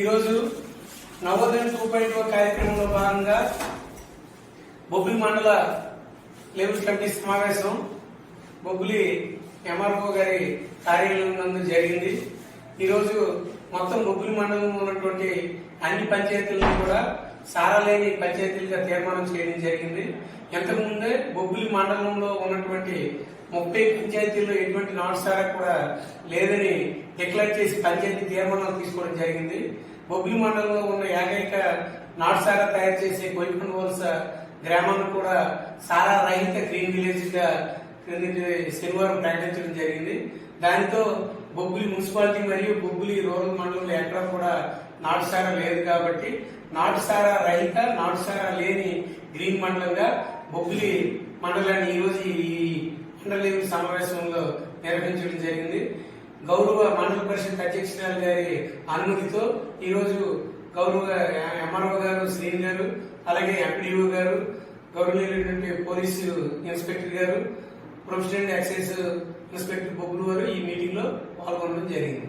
ఈరోజు నవోదయం two point ఓ కార్యక్రమంలో భాగంగా బొబ్బిలి మండల లేబర్ కమిటీ సమావేశం బొబ్బిలి ఎంఆర్ఓ గారి కార్యాలయం నందు జరిగింది. ఈరోజు మొత్తం బొబ్బిలి మండలంలో ఉన్నటువంటి అన్ని పంచాయతీలను కూడా సారాలేని పంచాయతీలుగా తీర్మానం చేయడం జరిగింది. ఇంతకుముందే బొబ్బిలి మండలంలో ఉన్నటువంటి ముప్పై పంచాయతీల్లో ఎటువంటి నాటు సారా కూడా లేదని డిక్లేర్ చేసి పంచాయతీ తీర్మానాలు తీసుకోవడం జరిగింది. బొబ్బిలి మండలంలో ఉన్న ఏకైక నాట్ సారా తయారు చేసే కొలికొండ వలస గ్రామాన్ని కూడా సారా రహిత గ్రీన్ విలేజ్గా శనివారం ప్రకటించడం జరిగింది. దానితో బొబ్బులి మున్సిపాలిటీ మరియు బొబ్బులి రూరల్ మండలంలో ఎక్కడ కూడా నాటుసారా లేదు కాబట్టి నాటుసారా రహిత నాటుసారా లేని గ్రీన్ మండలంగా బొబ్బులి మండలాన్ని ఈరోజు ఈ సమావేశంలో నిర్వహించడం జరిగింది. గౌరవ మండల పరిషత్ అధ్యక్షురాలు గారి అనుమతితో ఈరోజు గౌరవ ఎంఆర్ఓ గారు శ్రీని గారు అలాగే ఎంపీడీఓ గారు గౌరవనీయులైనటువంటి పోలీసు ఇన్స్పెక్టర్ గారు ప్రొఫెషనల్ ఎక్సైజ్ ఇన్స్పెక్టర్ బొబ్బులు గారు ఈ మీటింగ్లో పాల్గొనడం జరిగింది.